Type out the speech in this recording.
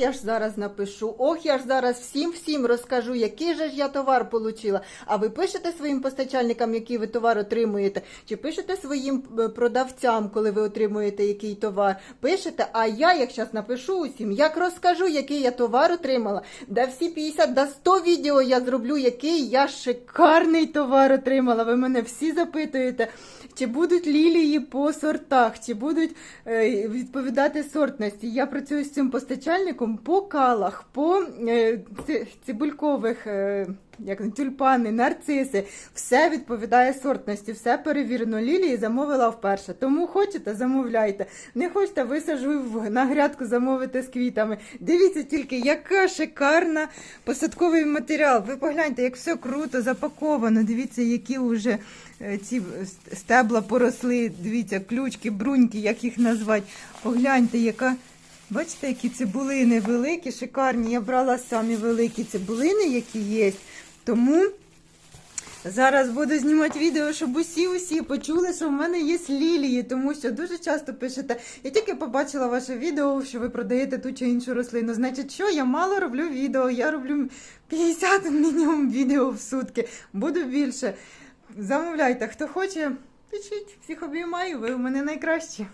я ж зараз напишу, ох, я ж зараз всім всім розкажу, який же ж я товар получила. А ви пишете своїм постачальникам, який ви товар отримуєте, чи пишете своїм е, продавцям, коли ви отримуєте який товар? Пишете, а я, як зараз напишу усім, як розкажу, який я товар отримала, де всі 50 до 100 відео я зроблю, який я шикарний товар отримала. Ви мене всі запитуєте. Чи будуть лілії по сортах, чи будуть е, відповідати сортності? Я працюю з цим постачальником по калах, по е, цибулькових е, як тюльпани, нарциси. Все відповідає сортності, все перевірено. Лілії замовила вперше. Тому хочете, замовляйте. Не хочете, висаджу на грядку замовити з квітами. Дивіться тільки, яка шикарна посадковий матеріал. Ви погляньте, як все круто запаковано. Дивіться, які вже е, ці стебла поросли. Дивіться, ключки, бруньки, як їх назвати. Погляньте, яка. Бачите, які цибулини великі, шикарні. Я брала самі великі цибулини, які є. Тому зараз буду знімати відео, щоб усі-усі почули, що в мене є лілії, тому що дуже часто пишете. Я тільки побачила ваше відео, що ви продаєте ту чи іншу рослину. Значить, що я мало роблю відео, я роблю 50 мінімум відео в сутки. Буду більше. Замовляйте, хто хоче, пишіть. Всіх обіймаю, ви у мене найкращі.